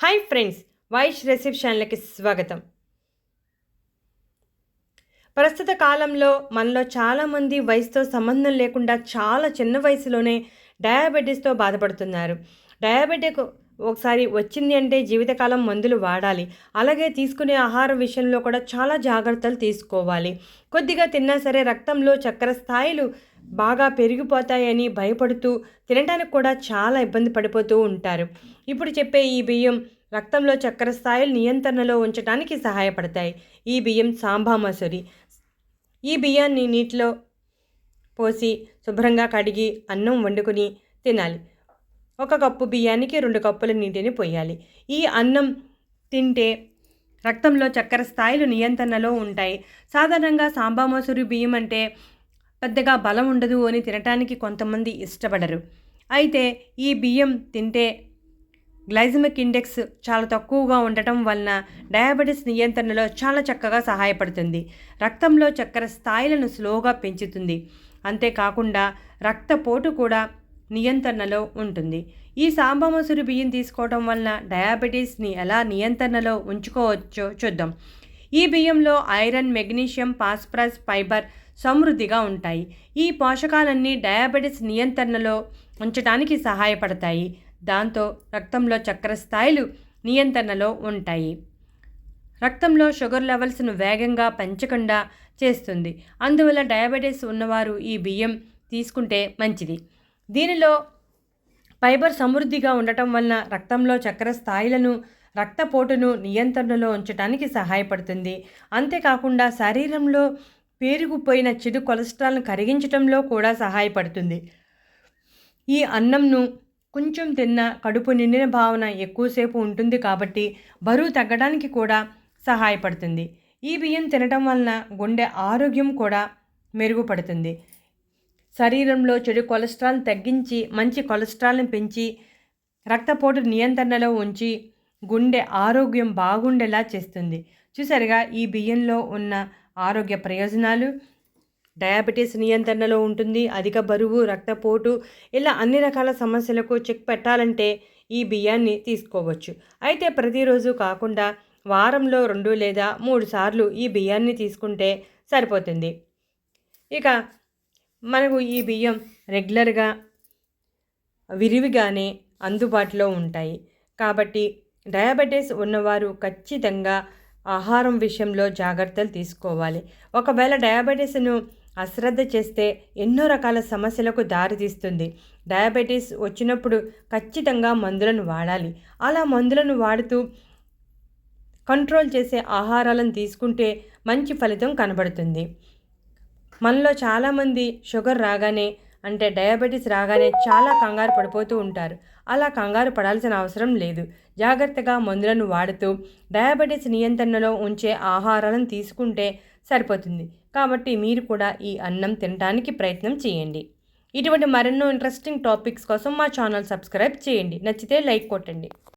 Hi friends Vaish రిసెప్షన్లకి స్వాగతం. ప్రస్తుత కాలంలో మనలో చాలామంది వయసుతో సంబంధం లేకుండా చాలా చిన్న వయసులోనే డయాబెటీస్తో బాధపడుతున్నారు. డయాబెటిక్ ఒకసారి వచ్చింది అంటే జీవితకాలం మందులు వాడాలి. అలాగే తీసుకునే ఆహారం విషయంలో కూడా చాలా జాగ్రత్తలు తీసుకోవాలి. కొద్దిగా తిన్నా సరే రక్తంలో చక్కెర స్థాయిలు బాగా పెరిగిపోతాయని భయపడుతూ తినడానికి కూడా చాలా ఇబ్బంది పడిపోతూ ఉంటారు. ఇప్పుడు చెప్పే ఈ బియ్యం రక్తంలో చక్కెర స్థాయిలు నియంత్రణలో ఉంచడానికి సహాయపడతాయి. ఈ బియ్యం సాంబా మసూరి. ఈ బియ్యాన్ని నీటిలో పోసి శుభ్రంగా కడిగి అన్నం వండుకుని తినాలి. ఒక కప్పు బియ్యానికి రెండు కప్పుల నీటిని పోయాలి. ఈ అన్నం తింటే రక్తంలో చక్కెర స్థాయిలు నియంత్రణలో ఉంటాయి. సాధారణంగా సాంబా మసూరి బియ్యం అంటే పెద్దగా బలం ఉండదు అని తినటానికి కొంతమంది ఇష్టపడరు. అయితే ఈ బియ్యం తింటే గ్లైజమిక్ ఇండెక్స్ చాలా తక్కువగా ఉండటం వలన డయాబెటీస్ నియంత్రణలో చాలా చక్కగా సహాయపడుతుంది. రక్తంలో చక్కెర స్థాయిలను స్లోగా పెంచుతుంది. అంతేకాకుండా రక్తపోటు కూడా నియంత్రణలో ఉంటుంది. ఈ సాంబ మసూరి బియ్యం తీసుకోవడం వలన డయాబెటీస్ని ఎలా నియంత్రణలో ఉంచుకోవచ్చో చూద్దాం. ఈ బియ్యంలో ఐరన్ మెగ్నీషియం పాస్పరస్ ఫైబర్ సమృద్ధిగా ఉంటాయి. ఈ పోషకాలన్నీ డయాబెటిస్ నియంత్రణలో ఉంచడానికి సహాయపడతాయి. దాంతో రక్తంలో చక్కెర స్థాయిలు నియంత్రణలో ఉంటాయి. రక్తంలో షుగర్ లెవెల్స్ను వేగంగా పెంచకుండా చేస్తుంది. అందువల్ల డయాబెటీస్ ఉన్నవారు ఈ బియ్యం తీసుకుంటే మంచిది. దీనిలో ఫైబర్ సమృద్ధిగా ఉండటం వలన రక్తంలో చక్కెర స్థాయిలను రక్తపోటును నియంత్రణలో ఉంచడానికి సహాయపడుతుంది. అంతేకాకుండా శరీరంలో పేరుకుపోయిన చెడు కొలెస్ట్రాల్ను కరిగించడంలో కూడా సహాయపడుతుంది. ఈ అన్నంను కొంచెం తిన్న కడుపు నిండిన భావన ఎక్కువసేపు ఉంటుంది కాబట్టి బరువు తగ్గడానికి కూడా సహాయపడుతుంది. ఈ బియ్యం తినటం వలన గుండె ఆరోగ్యం కూడా మెరుగుపడుతుంది. శరీరంలో చెడు కొలెస్ట్రాల్ తగ్గించి మంచి కొలెస్ట్రాల్ని పెంచి రక్తపోటు నియంత్రణలో ఉంచి గుండె ఆరోగ్యం బాగుండేలా చేస్తుంది. చూసారుగా ఈ బియ్యంలో ఉన్న ఆరోగ్య ప్రయోజనాలు డయాబెటీస్ నియంత్రణలో ఉంటుంది అధిక బరువు రక్తపోటు ఇలా అన్ని రకాల సమస్యలకు చెక్ పెట్టాలంటే ఈ బియ్యాన్ని తీసుకోవచ్చు. అయితే ప్రతిరోజు కాకుండా వారంలో రెండు లేదా మూడు సార్లు ఈ బియ్యాన్ని తీసుకుంటే సరిపోతుంది. ఇక మనకు ఈ బియ్యం రెగ్యులర్గా విరివిగానే అందుబాటులో ఉంటాయి. కాబట్టి డయాబెటీస్ ఉన్నవారు ఖచ్చితంగా ఆహారం విషయంలో జాగ్రత్తలు తీసుకోవాలి. ఒకవేళ డయాబెటీస్ను అశ్రద్ధ చేస్తే ఎన్నో రకాల సమస్యలకు దారితీస్తుంది డయాబెటీస్ వచ్చినప్పుడు ఖచ్చితంగా మందులను వాడాలి. అలా మందులను వాడుతూ కంట్రోల్ చేసే ఆహారాలను తీసుకుంటే మంచి ఫలితం కనబడుతుంది. మనలో చాలామంది షుగర్ రాగానే అంటే డయాబెటీస్ రాగానే చాలా కంగారు పడిపోతూ ఉంటారు. అలా కంగారు పడాల్సిన అవసరం లేదు. జాగ్రత్తగా మందులను వాడుతూ డయాబెటీస్ నియంత్రణలో ఉంచే ఆహారాలను తీసుకుంటే సరిపోతుంది. కాబట్టి మీరు కూడా ఈ అన్నం తినడానికి ప్రయత్నం చేయండి. ఇటువంటి మరెన్నో ఇంట్రెస్టింగ్ టాపిక్స్ కోసం మా ఛానల్ సబ్స్క్రైబ్ చేయండి. నచ్చితే లైక్ కొట్టండి.